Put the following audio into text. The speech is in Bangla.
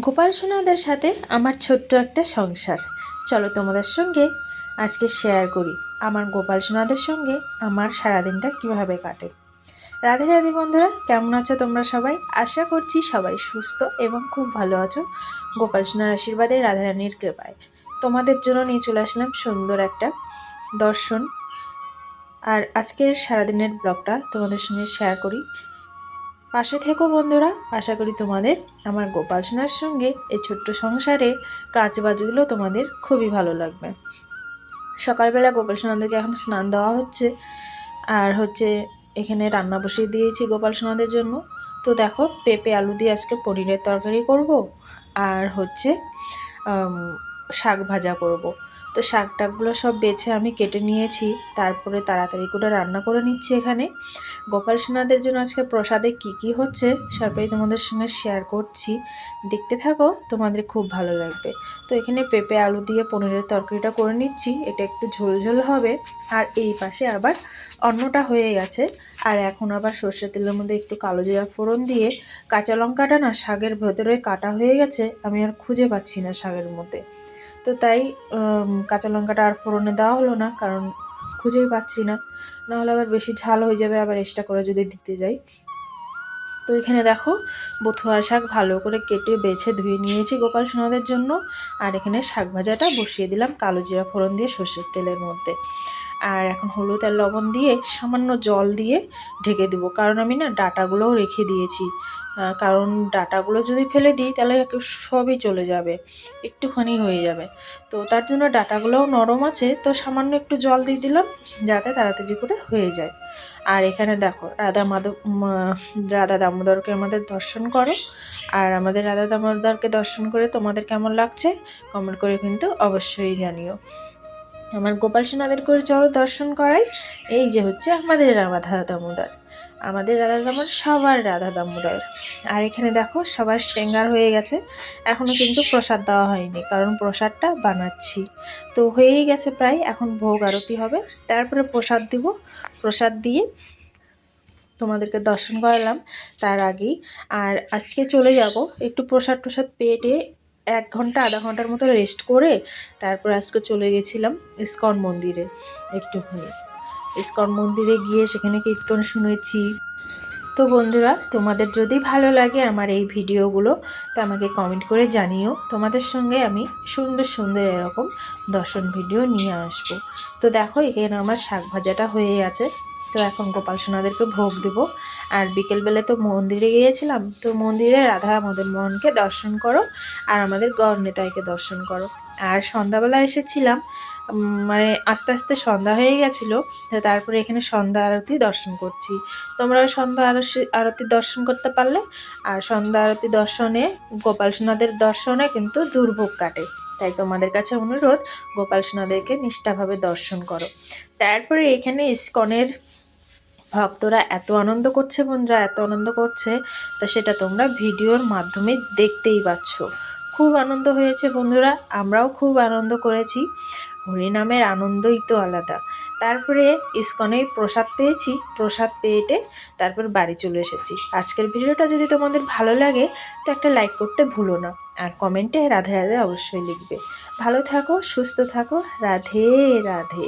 গোপাল সোনাদের সাথে আমার ছোট্ট একটা সংসার। চলো তোমাদের সঙ্গে আজকে শেয়ার করি। আমার গোপাল সোনাদের সঙ্গে আমার সারাদিনটা কীভাবে কাটে। রাধে রাধে বন্ধুরা, কেমন আছো তোমরা সবাই? আশা করছি সবাই সুস্থ এবং খুব ভালো আছো। গোপাল সোনার আশীর্বাদে রাধারানীর কৃপায়। তোমাদের জন্য নিয়ে চলে আসলাম সুন্দর একটা দর্শন। আর আজকের সারাদিনের ব্লগটা তোমাদের সঙ্গে শেয়ার করি। পাশে থেকো বন্ধুরা, আশা করি তোমাদের আমার গোপাল সোনার সঙ্গে এই ছোট্ট সংসারে কাজ বাজগুলো তোমাদের খুবই ভালো লাগবে। সকালবেলা গোপাল সোনাদেরকে এখন স্নান দেওয়া হচ্ছে, আর হচ্ছে এখানে রান্না বসিয়ে দিয়েছি গোপাল সোনাদের জন্য। তো দেখো, পেঁপে, আলু দিয়ে আজকে পনিরের তরকারি করব, আর হচ্ছে শাক ভাজা করব। তো শাক টাকগুলো সব বেছে আমি কেটে নিয়েছি। তারপরে তাড়াতাড়ি করে রান্না করে নিচ্ছি এখানে। গোপাল সোনাদের জন্য আজকে প্রসাদে কি কি হচ্ছে সবটাই তোমাদের সঙ্গে শেয়ার করছি। দেখতে থাকো, তোমাদের খুব ভালো লাগবে। তো এখানে পেঁপে, আলু দিয়ে পনিরের তরকারিটা করে নিচ্ছি। এটা একটু ঝোলঝোল হবে। আর এই পাশে আবার অন্যটা হয়ে গেছে আর এখন আবার সর্ষের তেলের মধ্যে একটু কালো জিরা ফোড়ন দিয়ে কাঁচা লঙ্কাটা না শাকের ভেতরে কাটা হয়ে গেছে, আমি আর খুঁজে পাচ্ছি না শাকের মধ্যে। তো তাই কাঁচা লঙ্কাটা আর ফোড়নে দেওয়া হলো না, কারণ খুঁজেই পাচ্ছি না। নাহলে আবার বেশি ঝাল হয়ে যাবে, আবার এক্সট্রা করে যদি দিতে যাই। তো এখানে দেখো, বথুয়া শাক ভালো করে কেটে বেছে ধুয়ে নিয়েছি গোপাল সোনাদের জন্য। আর এখানে শাক ভাজাটা বসিয়ে দিলাম কালো জিরা ফোড়ন দিয়ে সর্ষের তেলের মধ্যে। আর এখন হলুদ আর লবণ দিয়ে সামান্য জল দিয়ে ঢেকে দেবো। কারণ আমি না ডাটাগুলোও রেখে দিয়েছি। কারণ ডাটাগুলো যদি ফেলে দিই তাহলে সবই চলে যাবে, একটুখানি হয়ে যাবে। তো তার জন্য ডাটাগুলোও নরম আছে, তো সামান্য একটু জল দিয়ে দিলাম যাতে তাড়াতাড়ি করে হয়ে যায়। আর এখানে দেখো রাধা মাধব রাধা দামোদরকে আমাদের দর্শন করো। আর আমাদের রাধা দামোদরকে দর্শন করে তোমাদের কেমন লাগছে কমেন্ট করে কিন্তু অবশ্যই জানিও। আমার গোপাল সোনাদের করে চলো দর্শন করাই। এই যে হচ্ছে আমাদের রাধা দামোদর। আমাদের রাধা দামোদর সবার রাধা দামোদর। আর এখানে দেখো সবার সেঙ্গার হয়ে গেছে। এখনও কিন্তু প্রসাদ দেওয়া হয়নি, কারণ প্রসাদটা বানাচ্ছি। তো হয়েই গেছে প্রায়, এখন ভোগ আরতি হবে। তারপরে প্রসাদ দিব। প্রসাদ দিয়ে তোমাদেরকে দর্শন করালাম তার আগেই। আর আজকে চলে যাব একটু প্রসাদ প্রসাদ পেটে এক ঘণ্টা, আধা ঘণ্টার মতো রেস্ট করে তারপর আজকে চলে গেছিলাম ইস্কন মন্দিরে একটুখানি। ইস্কন মন্দিরে গিয়ে সেখানে কীর্তন শুনেছি। তো বন্ধুরা, তোমাদের যদি ভালো লাগে আমার এই ভিডিওগুলো, তো আমাকে কমেন্ট করে জানিও। তোমাদের সঙ্গে আমি সুন্দর সুন্দর এরকম দর্শন ভিডিও নিয়ে আসব। তো দেখো, এখানে আমার শাক ভাজাটা হয়ে গেছে। তো এখন গোপাল সোনাদেরকে ভোগ দেবো। আর বিকেলবেলা তো মন্দিরে গিয়েছিলাম, তো মন্দিরে রাধা মদন মোহনকে দর্শন করো, আর আমাদের গড় নেতাইকে দর্শন করো। আর সন্ধ্যাবেলা এসেছিলাম মানে আস্তে আস্তে সন্ধ্যা হয়ে গেছিল, তো তারপরে এখানে সন্ধ্যা আরতি দর্শন করছি। তোমরা সন্ধ্যা আরতি আরতি দর্শন করতে পারলে, আর সন্ধ্যা আরতি দর্শনে, গোপাল সোনাদের দর্শনে কিন্তু দুর্ভোগ কাটে। তাই তোমাদের কাছে অনুরোধ, গোপাল সোনাদেরকে নিষ্ঠাভাবে দর্শন করো। তারপরে এখানে ইস্কনের ভক্তরা এত আনন্দ করছে বন্ধুরা, এত আনন্দ করছে, তো সেটা তোমরা ভিডিওর মাধ্যমে দেখতেই পাচ্ছ। খুব আনন্দ হয়েছে বন্ধুরা, আমরাও খুব আনন্দ করেছি। হরিনামের আনন্দই তো আলাদা। তারপরে ইস্কনে প্রসাদ পেয়েছি, প্রসাদ পেয়েটে তারপর বাড়ি চলে এসেছি। আজকের ভিডিওটা যদি তোমাদের ভালো লাগে, তো একটা লাইক করতে ভুলো না, আর কমেন্টে রাধে রাধে অবশ্যই লিখবে। ভালো থাকো, সুস্থ থাকো, রাধে রাধে।